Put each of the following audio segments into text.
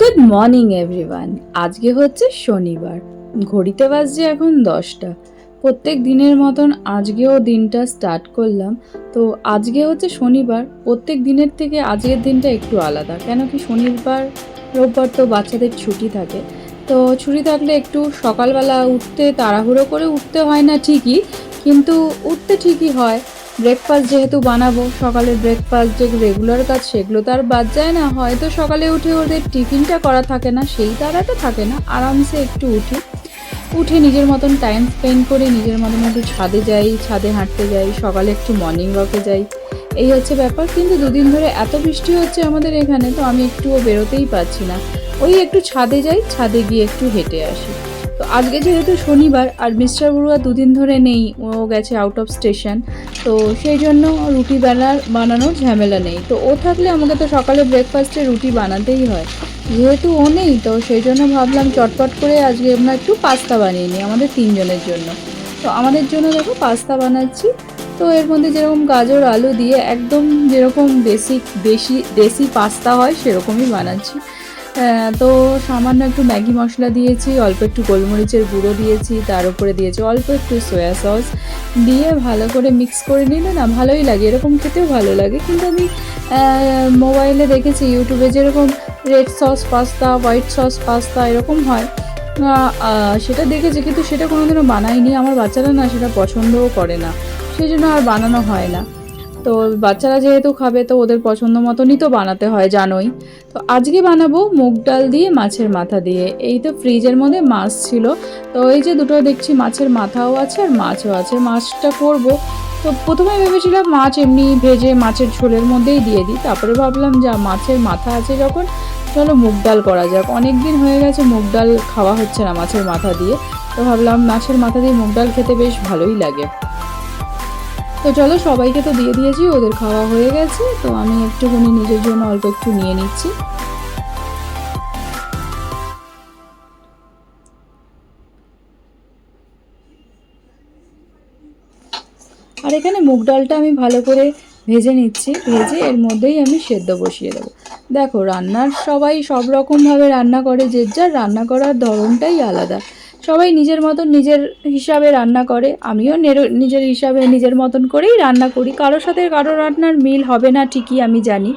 Good morning everyone আজকে হচ্ছে শনিবার। ঘড়িতে বাজছে এখন দশটা। প্রত্যেক দিনের মতন আজকেও দিনটা স্টার্ট করলাম। তো আজকে হচ্ছে শনিবার। প্রত্যেক দিনের থেকে আজকের দিনটা একটু আলাদা। কেন কি শনিবার রোববার তো বাচ্চাদের ছুটি থাকে। তো ছুটি থাকলে একটু সকালবেলা উঠতে, তাড়াহুড়ো করে উঠতে হয় না ঠিকই, কিন্তু উঠতে ঠিকই হয়। ব্রেকফাস্ট যেহেতু বানাবো সকালের ব্রেকফাস্ট যে রেগুলার কাজ সেগুলো তো আর বাদ যায় না। হয়তো সকালে উঠে ওদের টিফিনটা করা থাকে না, সেই তাড়াটা থাকে না। আরামসে একটু উঠি। উঠে নিজের মতন টাইম স্পেন্ড করে নিজের মতন একটু ছাদে যাই, ছাদে হাঁটতে যাই, সকালে একটু মর্নিং ওয়াকে যাই। এই হচ্ছে ব্যাপার। কিন্তু দুদিন ধরে এত বৃষ্টি হচ্ছে আমাদের এখানে, তো আমি একটুও বেরোতেই পারছি না। ওই একটু ছাদে যাই, ছাদে গিয়ে একটু হেঁটে আসি। তো আজকে যেহেতু শনিবার আর মিস্টার বড়ুয়া দুদিন ধরে নেই, ও গেছে আউট অফ স্টেশন তো সেই জন্য রুটি বেলার বানানোর ঝামেলা নেই। তো ও থাকলে আমাকে তো সকালে ব্রেকফাস্টে রুটি বানাতেই হয়। যেহেতু ও নেই, তো সেই জন্য ভাবলাম চটপট করে আজকে আমরা একটু পাস্তা বানিয়ে নিই আমাদের তিনজনের জন্য। তো আমাদের জন্য দেখো পাস্তা বানাচ্ছি। তো এর মধ্যে যেরকম গাজর, আলু দিয়ে একদম যেরকম বেসিক বেশি, দেশি পাস্তা হয়, সেরকমই বানাচ্ছি। তো সামান্য একটু ম্যাগি মশলা দিয়েছি, অল্প একটু গোলমরিচের গুঁড়ো দিয়েছি, তার উপরে দিয়েছি অল্প একটু সয়া সস দিয়ে ভালো করে মিক্স করে নিলে না ভালোই লাগে। এরকম খেতেও ভালো লাগে। কিন্তু আমি মোবাইলে দেখেছি ইউটিউবে যেরকম red sauce pasta white sauce pasta এরকম হয়। সেটা দেখেছি কিন্তু সেটা কোনোদিনও বানাইনি। আমার বাচ্চারা না সেটা পছন্দও করে না। সেই জন্য আর বানানো হয় না। তো বাচ্চারা যেহেতু খাবে, তো ওদের পছন্দ মতনই তো বানাতে হয়, জানোই। তো আজকে বানাবো মুগ ডাল দিয়ে মাছের মাথা দিয়ে। এই তো ফ্রিজের মধ্যে মাছ ছিল। তো এই যে দুটো দেখছি মাছের মাথাও আছে আর মাছও আছে। মাছটা করব। তো প্রথমে ভেবেছিলাম মাছ এমনি ভেজে মাছের ঝোলের মধ্যেই দিয়ে দিই। তারপরে ভাবলাম যা মাছের মাথা আছে যখন, চলো মুগ ডাল করা যাক। অনেক দিন হয়ে গেছে মুগ ডাল খাওয়া হচ্ছে না মাছের মাথা দিয়ে। তো ভাবলাম মাছের মাথা দিয়ে মুগ ডাল খেতে বেশ ভালোই লাগে। তো চলো সবাইকে তো দিয়ে দিয়েছি, ওদের খাওয়া হয়ে গেছে, তো আমি একটুখানি নিজের জন্য অল্প একটু নিয়ে নিচ্ছি। আর এখানে মুগ ডালটা আমি ভালো করে ভেজে নিচ্ছি, ভেজে এর মধ্যেই আমি সেদ্ধ বসিয়ে দেবো। দেখো, রান্নার সবাই সব রকমভাবে রান্না করে, যে যার রান্না করার ধরনটাই আলাদা। সবাই নিজের মতন নিজের হিসাবে রান্না করে। আমিও নিজের হিসাবে নিজের মতন করেই রান্না করি। কারোর সাথে কারও রান্নার মিল হবে না, ঠিকই আমি জানি।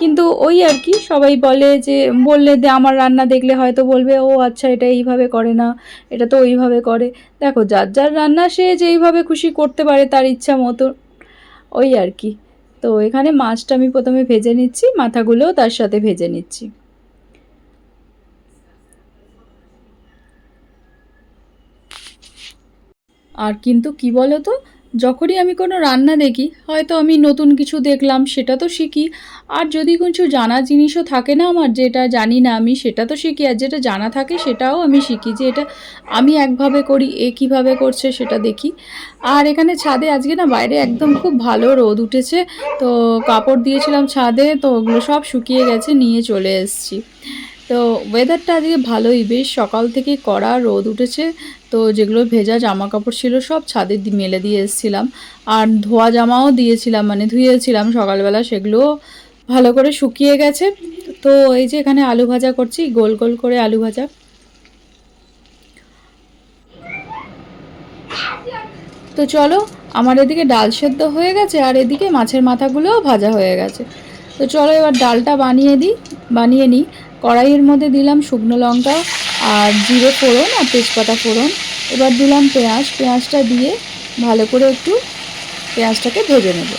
কিন্তু ওই আর কি, সবাই বলে যে, বললে যে আমার রান্না দেখলে হয়তো বলবে, ও আচ্ছা এটা এইভাবে করে না, এটা তো ওইভাবে করে। দেখো, যার যার রান্না সে যেইভাবে খুশি করতে পারে তার ইচ্ছা মতো, ওই আর কি। তো এখানে মাছটা আমি প্রথমে ভেজে নিচ্ছি, মাথাগুলোও তার সাথে ভেজে নিচ্ছি। আর কিন্তু কি বলো তো যখনই আমি কোনো রান্না দেখি, হয়তো আমি নতুন কিছু দেখলাম, সেটা তো শিখি। আর যদি কিছু জানা জিনিসও থাকে না আমার, যেটা জানি না আমি, সেটা তো শিখি। আর যেটা জানা থাকে, সেটাও আমি শিখি যে এটা আমি একভাবে করি, এ কীভাবে করছে সেটা দেখি। আর এখানে ছাদে আজকে না বাইরে একদম খুব ভালো রোদ উঠেছে, তো কাপড় দিয়েছিলাম ছাদে, তো ওগুলো সব শুকিয়ে গেছে, নিয়ে চলে এসেছি। তো ওয়েদারটা আজকে ভালোই। বেশ সকাল থেকে কড়া রোদ উঠেছে, তো যেগুলো ভেজা জামা কাপড় ছিল সব ছাদে মেলে দিয়ে এসেছিলাম। আর ধোয়া জামাও দিয়েছিলাম মানে ধুয়েছিলাম সকালবেলা, সেগুলোও ভালো করে শুকিয়ে গেছে। তো এই যে এখানে আলু ভাজা করছি, গোল গোল করে আলু ভাজা। তো চলো, আমার এদিকে ডাল সেদ্ধ হয়ে গেছে, আর এদিকে মাছের মাথাগুলোও ভাজা হয়ে গেছে। তো চলো এবার ডালটা বানিয়ে দিই, বানিয়ে নিই। কড়াইয়ের মধ্যে দিলাম শুকনো লঙ্কা আর জিরে ফোড়ন আর তেজপাতা ফোড়ন। এবার দিলাম পেঁয়াজ, পেঁয়াজটা দিয়ে ভালো করে একটু পেঁয়াজটাকে ভেজে নেব।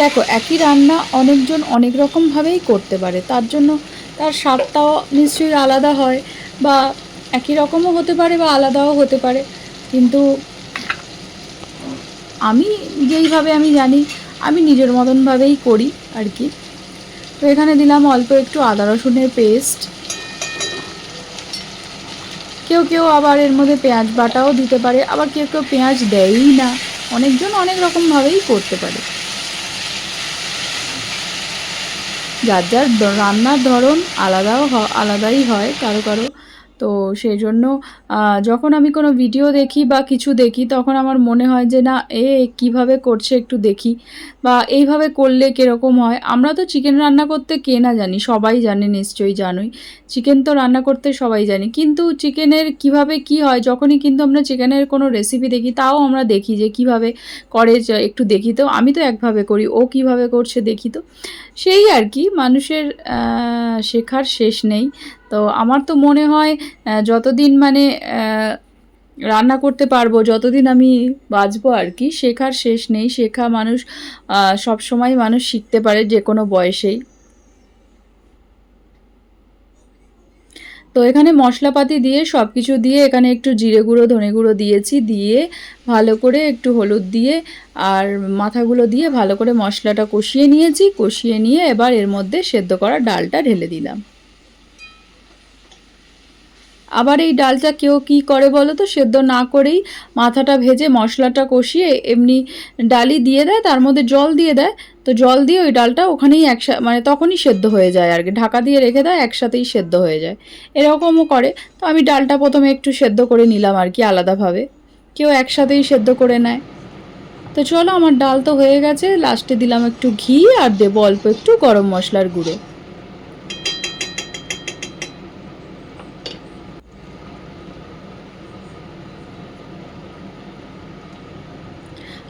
দেখো, একই রান্না অনেকজন অনেক রকমভাবেই করতে পারে। তার জন্য তার স্বাদটাও নিশ্চয়ই আলাদা হয় বা একই রকমও হতে পারে বা আলাদাও হতে পারে। কিন্তু আমি যেইভাবে আমি জানি, আমি নিজের মতনভাবেই করি আর কি। তো এখানে দিলাম অল্প একটু আদা রসুনের পেস্ট। কেউ কেউ আবার এর মধ্যে পেঁয়াজ বাটাও দিতে পারে, আবার কেউ কেউ পেঁয়াজ দেয়ই না। অনেকজন অনেক রকমভাবেই করতে পারে। যার যার রান্নার ধরন আলাদাও আলাদাই হয় কারও কারও। তো সেই জন্য যখন আমি কোনো ভিডিও দেখি বা কিছু দেখি, তখন আমার মনে হয় যে, না, এ কীভাবে করছে একটু দেখি বা এইভাবে করলে কীরকম হয়? আমরা তো চিকেন রান্না করতে কে না জানি, সবাই জানে, নিশ্চয়ই জানোই। চিকেন তো রান্না করতে সবাই জানি। কিন্তু চিকেনের কীভাবে কি হয়, যখনই কিন্তু আমরা চিকেনের কোনো রেসিপি দেখি, তাও আমরা দেখি যে, কীভাবে করে একটু দেখি তো। আমি তো একভাবে করি, ও কীভাবে করছে দেখি তো। সেই আর কি, মানুষের শেখার শেষ নেই। তো আমার তো মনে হয় যতদিন মানে রান্না করতে পারব, যতদিন আমি বাঁচবো আর কি, শেখার শেষ নেই, শেখা মানুষ সব সময় মানুষ শিখতে পারে যে কোনো বয়সেই। তো এখানে মশলাপাতি দিয়ে সব কিছু দিয়ে এখানে একটু জিরে গুঁড়ো, ধনে গুঁড়ো দিয়েছি, দিয়ে ভালো করে একটু হলুদ দিয়ে আর মাথাগুলো দিয়ে ভালো করে মশলাটা কষিয়ে নিয়েছি, কষিয়ে নিয়ে এবার এর মধ্যে সেদ্ধ করা ডালটা ঢেলে দিলাম। আবার এই ডালটা কেউ কি করে বলো তো? সেদ্ধ না করেই মাথাটা ভেজে মশলাটা কষিয়ে এমনি ডালি দিয়ে দেয়, তার মধ্যে জল দিয়ে দেয়। তো জল দিয়ে ওই ডালটা ওখানেই একসাথে মানে তখনই সেদ্ধ হয়ে যায় আর কি। ঢাকা দিয়ে রেখে দেয়, একসাথেই সেদ্ধ হয়ে যায়। এরকমও করে। তো আমি ডালটা প্রথমে একটু সেদ্ধ করে নিলাম আর কি আলাদাভাবে। কেউ একসাথেই সেদ্ধ করে নেয়। তো চলো, আমার ডাল তো হয়ে গেছে। লাস্টে দিলাম একটু ঘি আর দেবো অল্প একটু গরম মশলার গুঁড়ো।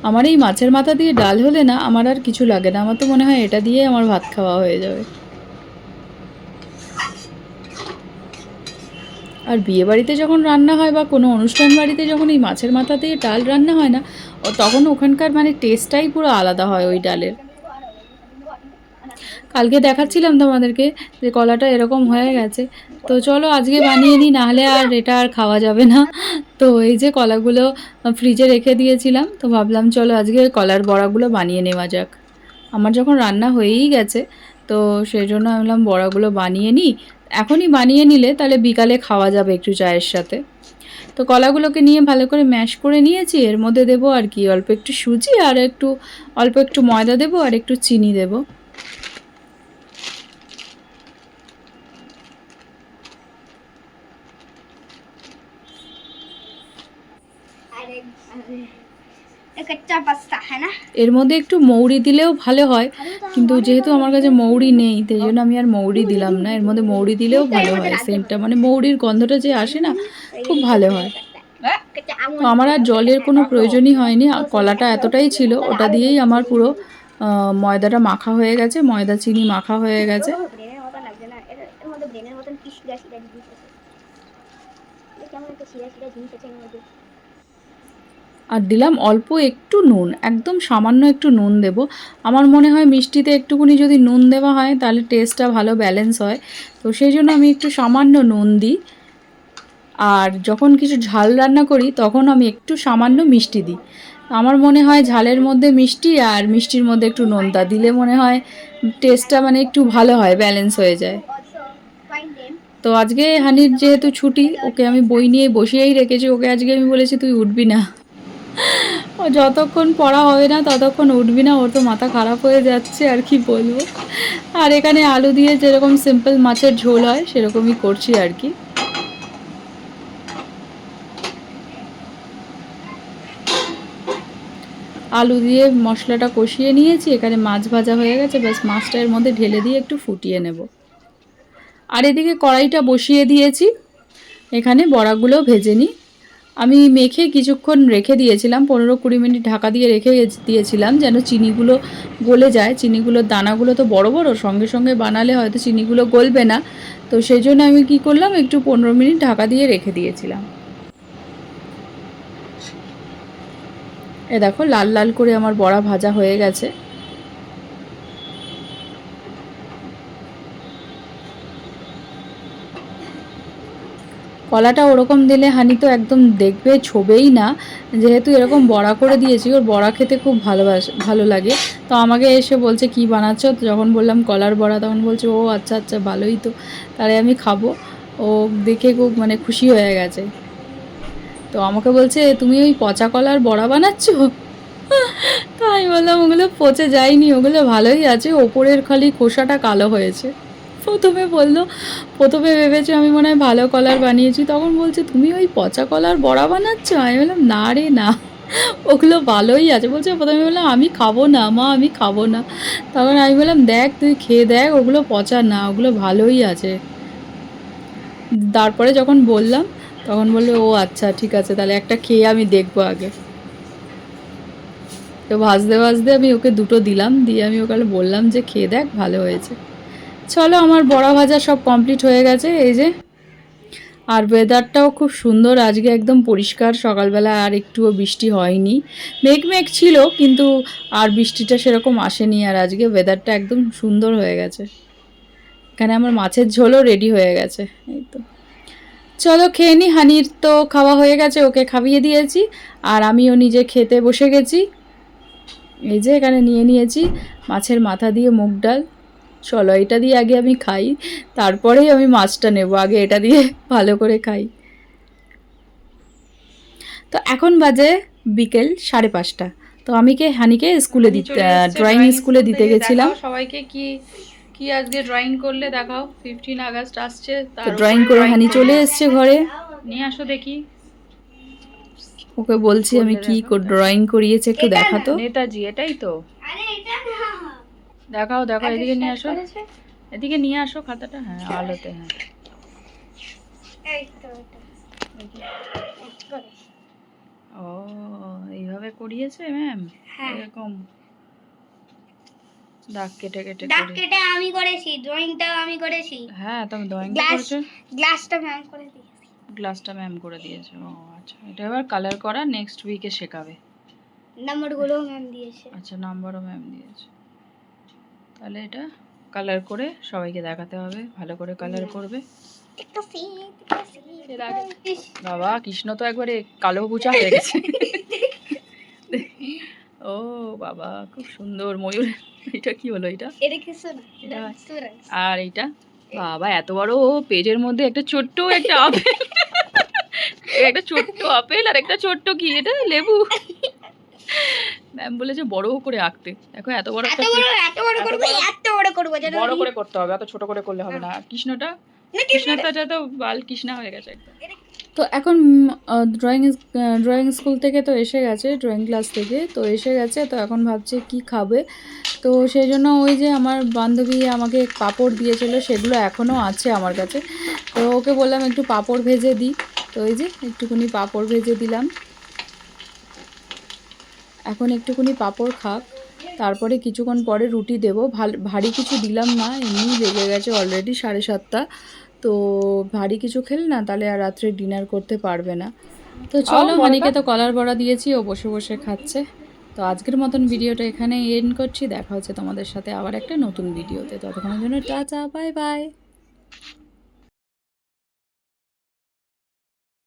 আমার এই মাছের মাথা দিয়ে ডাল হলে না আমার আর কিছু লাগে না। আমার তো মনে হয় এটা দিয়ে আমার ভাত খাওয়া হয়ে যাবে। আর বিয়ে বাড়িতে যখন রান্না হয় বা কোনো অনুষ্ঠান বাড়িতে যখন এই মাছের মাথা দিয়ে ডাল রান্না হয় না তখন ওখানকার মানে টেস্টটাই পুরো আলাদা হয় ওই ডালের। কালকে দেখাচ্ছিলাম তোমাদেরকে যে কলাটা এরকম হয়ে গেছে। তো চলো আজকে বানিয়ে নিই, নাহলে আর এটা আর খাওয়া যাবে না। তো এই যে কলাগুলো ফ্রিজে রেখে দিয়েছিলাম, তো ভাবলাম চলো আজকে কলার বড়াগুলো বানিয়ে নেওয়া যাক। আমার যখন রান্না হয়েই গেছে, তো সেই জন্য আমি বললাম বড়াগুলো বানিয়ে নিই। এখনই বানিয়ে নিলে তাহলে বিকালে খাওয়া যাবে একটু চায়ের সাথে। তো কলাগুলোকে নিয়ে ভালো করে ম্যাশ করে নিয়েছি, এর মধ্যে দেবো আর কি, অল্প একটু সুজি আর একটু, অল্প একটু ময়দা দেবো আর একটু চিনি দেবো। এর মধ্যে একটু মৌরি দিলেও ভালো হয়, কিন্তু যেহেতু আমার কাছে মৌরি নেই, তাই জন্য আমি আর মৌরি দিলাম না। এর মধ্যে মৌরি দিলেও ভালো হয়, সেন্টটা মানে মৌরির গন্ধটা যে আসে না, খুব ভালো হয়। আমার আর জলের কোনো প্রয়োজনই হয়নি কলাটা এতটাই ছিল, ওটা দিয়েই আমার পুরো ময়দাটা মাখা হয়ে গেছে, ময়দা চিনি মাখা হয়ে গেছে। কেমন একটা শিরা শিরা জিনিস আছে আর দিলাম অল্প একটু নুন, একদম সামান্য একটু নুন দেব। আমার মনে হয় মিষ্টিতে একটুকুনি যদি নুন দেওয়া হয়, তাহলে টেস্টটা ভালো ব্যালেন্স হয়। তো সেই জন্য আমি একটু সামান্য নুন দিই। আর যখন কিছু ঝাল রান্না করি, তখন আমি একটু সামান্য মিষ্টি দিই। আমার মনে হয় ঝালের মধ্যে মিষ্টি আর মিষ্টির মধ্যে একটু নোনতা দিলে মনে হয় টেস্টটা মানে একটু ভালো হয় ব্যালেন্স হয়ে যায়। তো আজকে হানির যেহেতু ছুটি, ওকে আমি বই নিয়ে বসিয়েই রেখেছি। ওকে আজকে আমি বলেছি, তুই উঠবি না। ও যতক্ষণ পড়া হবে না, ততক্ষণ উঠবি না, ওর তো মাথা খারাপ হয়ে যাচ্ছে, আর কি বলব? আর এখানে আলু দিয়ে যেরকম সিম্পল মাছের ঝোল হয়, সেরকমই করছি আর কি। আলু দিয়ে মশলাটা কষিয়ে নিয়েছি, এখানে মাছ ভাজা হয়ে গেছে, ব্যাস মাছটা এর মধ্যে ঢেলে দিয়ে একটু ফুটিয়ে নেব। আর এদিকে কড়াইটা বসিয়ে দিয়েছি, এখানে বড়াগুলো ভেজে নিই। আমি মেখে কিছুক্ষণ রেখে দিয়েছিলাম, পনেরো কুড়ি মিনিট ঢাকা দিয়ে রেখে দিয়েছিলাম যেন চিনিগুলো গলে যায়। চিনিগুলোর দানাগুলো তো বড় বড়, সঙ্গে সঙ্গে বানালে হয়তো চিনিগুলো গলবে না। তো সেই জন্য আমি কি করলাম, একটু পনেরো মিনিট ঢাকা দিয়ে রেখে দিয়েছিলাম। এ দেখো, লাল লাল করে আমার বড়া ভাজা হয়ে গেছে। কলাটা ওরকম দিলে হানি তো একদম দেখবে, ছোবেই না। যেহেতু এরকম বড়া করে দিয়েছি, ওর বড়া খেতে খুব ভালোবাসে, ভালো লাগে। তো আমাকে এসে বলছে, কি বানাচ্ছ? যখন বললাম, কলার বড়া। তখন বলছে, ও আচ্ছা আচ্ছা ভালোই তো। তাহলে আমি খাব। ও দেখে খুব মানে খুশি হয়ে গেছে। তো আমাকে বলছে, তুমি ওই পচা কলার বড়া বানাচ্ছ? তো আমি বললাম, ওগুলো পচে যায়নি, ওগুলো ভালোই আছে। ওপরের খালি খোসাটা কালো হয়েছে। প্রথমে বলল, প্রথমে ভেবেছে আমি মনে হয় ভালো কলার বানিয়েছি। তখন বলছে, তুমি ওই পচা কলার বড়া বানাচ্ছ? আমি বললাম, না রে, না। ওগুলো ভালোই আছে। বলছে, প্রথমে বললাম, আমি খাব না, মা, আমি খাব না। তখন আমি বললাম, দেখ, তুই খেয়ে দেখ, ওগুলো পচা না, ওগুলো ভালোই আছে। তারপরে যখন বললাম, তখন বলল, ও আচ্ছা ঠিক আছে, তাহলে একটা খেয়ে আমি দেখব আগে। তো ভাজতে ভাজতে আমি ওকে দুটো দিলাম, দিয়ে আমি ওকে বললাম যে, খেয়ে দেখ, ভালো হয়েছে। চলো, আমার বড়া ভাজা সব কমপ্লিট হয়ে গেছে, এই যে। আর ওয়েদারটাও খুব সুন্দর, আজকে একদম পরিষ্কার, সকালবেলা আর একটুও বৃষ্টি হয়নি। মেঘ মেঘ ছিল, কিন্তু আর বৃষ্টিটা সেরকম আসেনি, আর আজকে ওয়েদারটা একদম সুন্দর হয়ে গেছে। এখানে আমার মাছের ঝোলও রেডি হয়ে গেছে, এই তো। চলো, খেয়ে নি, হানির তো খাওয়া হয়ে গেছে, ওকে খাইয়ে দিয়েছি, আর আমিও নিজে খেতে বসে গেছি। এই যে, এখানে নিয়ে নিয়েছি মাছের মাথা দিয়ে মুগ ডাল। চলো এটা দিয়ে আগে আমি খাই তারপরেই আমি মাছটা নেব আগে এটা দিয়ে ভালো করে খাই। তো এখন বাজে বিকেল সাড়ে পাঁচটা। তো আমি কে হানিকে স্কুলে দিতে ড্রয়িং স্কুলে দিতে গেছিলাম। সবাইকে কি কি আজকে ড্রয়িং করলে দেখাও। ফিফটিন আগস্ট আসছে তো ড্রয়িং করে হানি চলে এসছে ঘরে। নিয়ে আসো দেখি। ওকে বলছি আমি কি ড্রয়িং করিয়েছে একটু দেখাতো। নেতাজি এটাই তো। আরে এটা দেখাও দেখো এদিকে নিয়ে আসো। এদিকে নিয়ে আসো খাতাটা হ্যাঁ আলোতে হ্যাঁ। এই তো এটা ও এইভাবে করিয়েছে ম্যাম হ্যাঁ। এরকম। দাগ কেটে কেটে দাগ কেটে আমি করেছি ড্রয়িংটাও আমি করেছি। হ্যাঁ তুমি ড্রয়িং করেছ? গ্লাসটা ম্যাম করে দিয়েছি। গ্লাসটা ম্যাম করে দিয়েছে ও আচ্ছা। এটা এবার কালার করা নেক্সট উইকে শেখাবে। নাম্বারগুলো ম্যাম দিয়েছে। আচ্ছা নাম্বারও ম্যাম দিয়েছে। তাহলে এটা কালার করে সবাইকে দেখাতে হবে ভালো করে কালার করবে। বাবা কৃষ্ণ তো একবারে কালো বুচা হয়ে গেছে। ও বাবা খুব সুন্দর ময়ূর। এটা কি হলো এটা? এটা এটা এটা- আর এইটা বাবা এত বড় পেজের মধ্যে একটা ছোট্ট একটা আপেল। একটা ছোট্ট আপেল আর একটা ছোট্ট কি? এটা লেবু। ম্যাম বলেছে বড় করে আঁকতে। দেখো এত বড় এত বড় এত বড় করব এত বড় করব যেন বড় করে করতে হবে এত ছোট করে করলে হবে না। কৃষ্ণটা? না কৃষ্ণটা তো বাল কৃষ্ণা হয়ে গেছে একদম। তো এখন ড্রয়িং ড্রয়িং স্কুল থেকে তো এসে গেছে ড্রয়িং ক্লাস থেকে। তো এসে গেছে তো এখন ভাবছে কি খাবে। তো সেই জন্য ওই যে আমার বান্ধবী আমাকে পাঁপড় দিয়েছিল সেগুলো এখনও আছে আমার কাছে। তো ওকে বললাম একটু পাঁপড় ভেজে দিই। তো ওই যে একটুখানি পাঁপড় ভেজে দিলাম। এখন একটুখানি পাঁপড় খাক তারপরে কিছুক্ষণ পরে রুটি দেবো। ভালো ভারী কিছু দিলাম না এমনি বেজে গেছে অলরেডি সাড়ে সাতটা। তো ভারী কিছু খেলে না তাহলে আর রাত্রে ডিনার করতে পারবে না। তো চলো? হানিকে তো কলার বড়া দিয়েছি ও বসে বসে খাচ্ছে। তো আজকের মতন ভিডিওটা এখানে এন্ড করছি। দেখা হচ্ছে তোমাদের সাথে আবার একটা নতুন ভিডিওতে ততক্ষণের জন্য টাটা বাই বাই